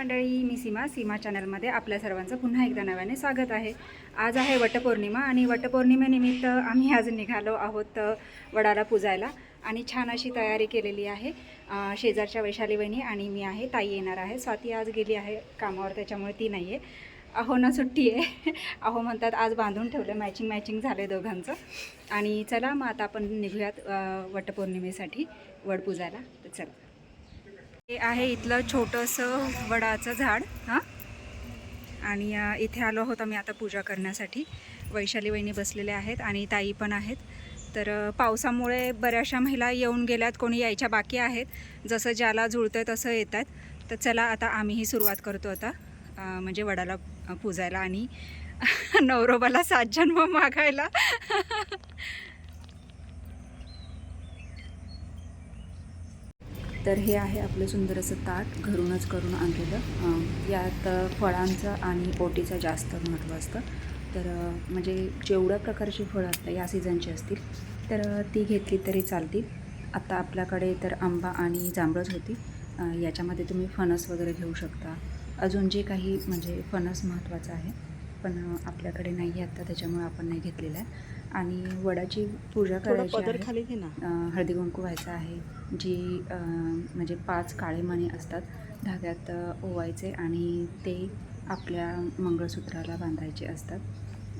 मंडळी मी सीमा. सीमा चॅनलमध्ये आपल्या सर्वांचं पुन्हा एकदा नव्याने स्वागत आहे. आज आहे वटपौर्णिमा आणि वटपौर्णिमेनिमित्त आम्ही आज निघालो आहोत वडाला पूजायला आणि छान अशी तयारी केलेली आहे. शेजारच्या वैशाली वहिनी आणि मी आहे ताई येणार आहे. स्वाती आज गेली आहे कामावर त्याच्यामुळे ती नाही आहे अहो ना सुट्टी आहे. अहो म्हणतात आज बांधून ठेवलं मॅचिंग मॅचिंग झालं दोघांचं. आणि चला मग आता आपण निघूयात वटपौर्णिमेसाठी वडपूजायला तर चला. हे आहे इथलं छोटंसं वडाचं झाड हां. आणि इथे आलो आहोत आम्ही आता पूजा करण्यासाठी. वैशाली वहिनी बसलेल्या आहेत आणि ताई पण आहेत. तर पावसामुळे बऱ्याचशा महिला येऊन गेल्यात कोणी यायच्या बाकी आहेत. जसं ज्याला जुळतं तसं येतात तर चला आता आम्हीही सुरुवात करतो आता म्हणजे वडाला पूजायला आणि नवरोबाला सात जन्म मागायला. तर हे आहे आपलं सुंदर असं ताट. घरूनच करून आणलेलं. यात फळांचं आणि ओटीचं जास्त महत्त्व असतं. तर म्हणजे जेवढ्या प्रकारची फळं आता या सीझनची असतील तर ती घेतली तरी चालतील. आता आपल्याकडे तर आंबा आणि जांभळच होती. याच्यामध्ये तुम्ही फणस वगैरे घेऊ शकता. अजून जे काही म्हणजे फणस महत्त्वाचं आहे पण आपल्याकडे नाही आहे आत्ता त्याच्यामुळे आपण नाही घेतलेलं आहे. आणि वडाची पूजा करायची हळदी कुंकू व्हायचं आहे जी म्हणजे पाच काळे मणी असतात धाग्यात ओवायचे आणि ते आपल्या मंगळसूत्राला बांधायचे असतात.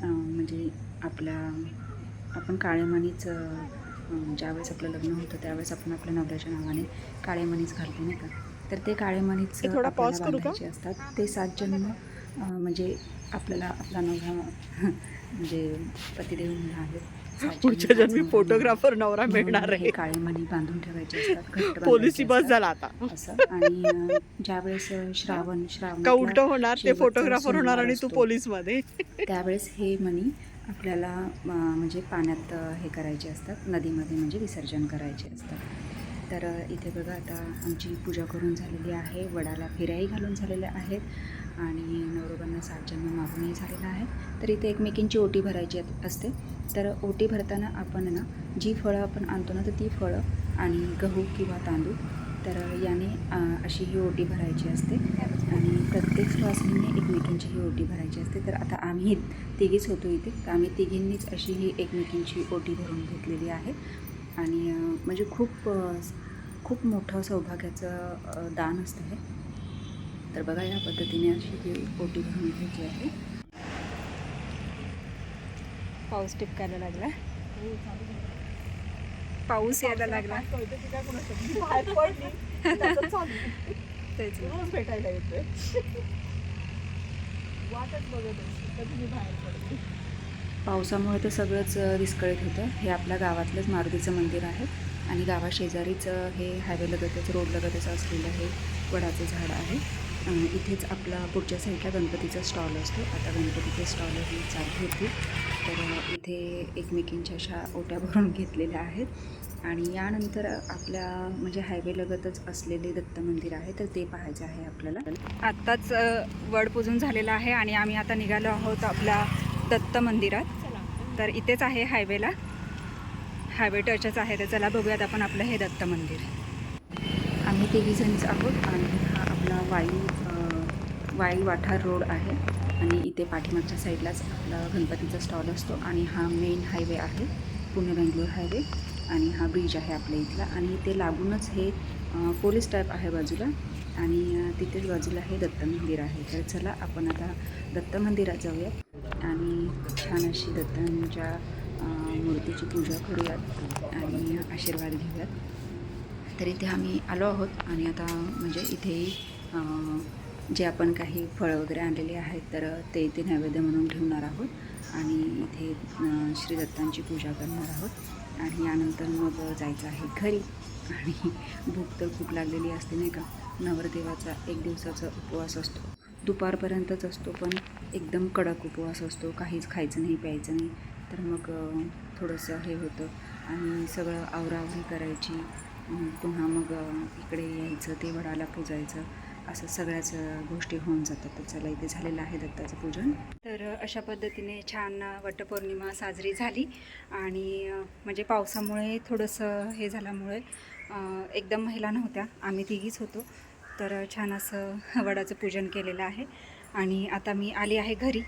म्हणजे आपल्या आपण काळे मणीच अ, अ, ज्यावेळेस आपलं लग्न होतं त्यावेळेस आपण आपल्या नवऱ्याच्या नावाने काळे मणीच घालतो नाही का? तर ते काळे मणीच हे थोडा आपल्याला pause करू का? बांधायचे असतात. ते सात जन्म म्हणजे आपल्याला आपला नवरा म्हणजे पतिदेव जन्म पुढच्या हाच जन्मी नवरा फोटोग्राफर नवरा म्हणून मिळणार आहे. काळे मणी बांधून ठेवायचे असतात पोलिसी बस झाला आता. असं. आणि ज्यावेळेस श्रावण श्रावण का उलट होणार ते फोटोग्राफर होणार आणि तू पोलीसमध्ये त्यावेळेस हे मणी आपल्याला म्हणजे पाण्यात हे करायचे असतात नदीमध्ये म्हणजे विसर्जन करायचे असतात. तर इथे बघा आता आमची पूजा करून झालेली आहे वडाला फेऱ्याही घालून झालेल्या आहेत. आणि नवरोबांना सात जन्म मागणी झालेला आहे. तर इथे एकमेकींची ओटी भरायची असते. तर ओटी भरताना आपण ना जी फळं आपण आणतो ना तर ती फळं आणि गहू किंवा तांदूळ तर याने अशी ही ओटी भरायची असते. आणि प्रत्येक सुवासिनीने एकमेकींची ही ओटी भरायची असते. तर आता आम्ही तिघीच होतो इथे. तर आम्ही तिघींनीच अशी ही एकमेकींची ओटी भरून घेतलेली आहे. आणि म्हणजे खूप खूप मोठं सौभाग्याचं दान असतं हे. तर बघा या पद्धतीने अशी ही ओटी भरून घ्यायची आहे. पाऊस टिपकायला लागला. पाऊस यायला लागला. तेच. भेटायला येतोय. वाटच बघत आहे कधी मी बाहेर पडते. पावसामुळे तर सगळंच विस्कळीत होतं. हे आपल्या गावातलंच मारुतीचं मंदिर आहे. आणि गावाशेजारीच हे हायवे लगतच रोड लगतच असलेलं हे वडाचं झाड आहे. इथेच आपला पुढच्या साईडला गणपतीचा स्टॉल असतो. आता गणपतीचे स्टॉल ही चालू होती तर इथे एकमेकींच्या अशा ओट्या भरून घेतलेल्या आहेत. आणि यानंतर आपल्या म्हणजे हायवे लगतच असलेले दत्त मंदिर आहे तर ते पाहायचं आहे आपल्याला. आत्ताच वड पूजून झालेलं आहे आणि आम्ही आता निघालो आहोत आपल्या दत्त मंदिरात. तर इथेच आहे हायवेला हायवे टचच आहे तर चला बघूयात आपण आपलं हे दत्त मंदिर. आम्ही तिघीजणीच आहोत आणि हा आपला वाई वाई वाठार रोड आहे आणि इथे पाठीमागच्या साईडलाच आपला गणपतीचा स्टॉल असतो आणि हा मेन हायवे आहे पुणे बेंगलोर हायवे आणि हा ब्रिज आहे आपल्या इथला आणि ते लागूनच हे पोलीस टाईप आहे बाजूला आणि तिथेच बाजूला हे दत्त मंदिर आहे. तर चला आपण आता दत्त मंदिरात जाऊयात आणि छान अशी दत्तांच्या मूर्तीची पूजा करूयात आणि आशीर्वाद घेऊयात. तर इथे आम्ही आलो आहोत आणि आता म्हणजे इथे जे आपण काही फळं वगैरे आणलेली आहेत तर ते इथे नैवेद्य म्हणून ठेवणार आहोत आणि इथे श्री दत्तांची पूजा करणार आहोत. आणि यानंतर मग जायचं आहे घरी. आणि भूक तर खूप लागलेली असते नाही का? नवरदेवाचा एक दिवसाचा उपवास असतो. दुपारपर्यंतच असतो पण एकदम कडक उपवास असतो. काहीच खायचं नाही प्यायचं नाही. तर मग थोडंसं हे होतं. आणि सगळं आवरावरी करायची. पुन्हा मग इकडे यायचं ते वडाला पूजायचं असं सगळ्याच गोष्टी होऊन जातात. तर चला इथे झालेलं आहे दत्ताचं पूजन. तर अशा पद्धतीने छान वटपौर्णिमा साजरी झाली. आणि म्हणजे पावसामुळे थोडंसं हे झाल्यामुळे एकदम महिला नव्हत्या. आम्ही तिघीच होतो. तर छान असं वडाचं पूजन केलेलं आहे. आणि आता मी आली आहे घरी.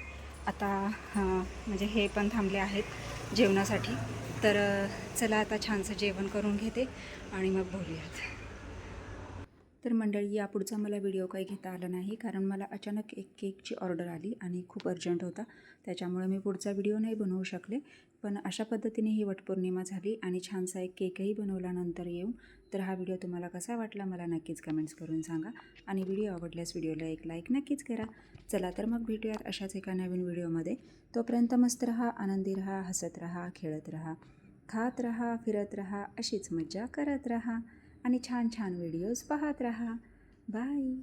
आता म्हणजे हे पण थांबले आहेत जेवणासाठी. तर चला आता छानसं जेवण करून घेते आणि मग बोलूयात. तर मंडळी या पुढचा मला व्हिडिओ काही घेता आला नाही कारण मला अचानक एक केकची ऑर्डर आली आणि खूप अर्जंट होता. त्याच्यामुळे मी पुढचा व्हिडिओ नाही बनवू शकले. पण अशा पद्धतीने ही वटपौर्णिमा झाली आणि छानसा एक केकही बनवल्यानंतर येऊन तर हा व्हिडिओ तुम्हाला कसा वाटला मला नक्कीच कमेंट्स करून सांगा. आणि व्हिडिओ आवडल्यास व्हिडिओला एक लाईक नक्कीच करा. चला तर मग भेटूयात अशाच एका नवीन व्हिडिओमध्ये. तोपर्यंत मस्त रहा आनंदी रहा हसत रहा खेळत रहा खात रहा फिरत रहा अशीच मज्जा करत रहा. आणि छान छान व्हिडिओज पाहत रहा. बाय.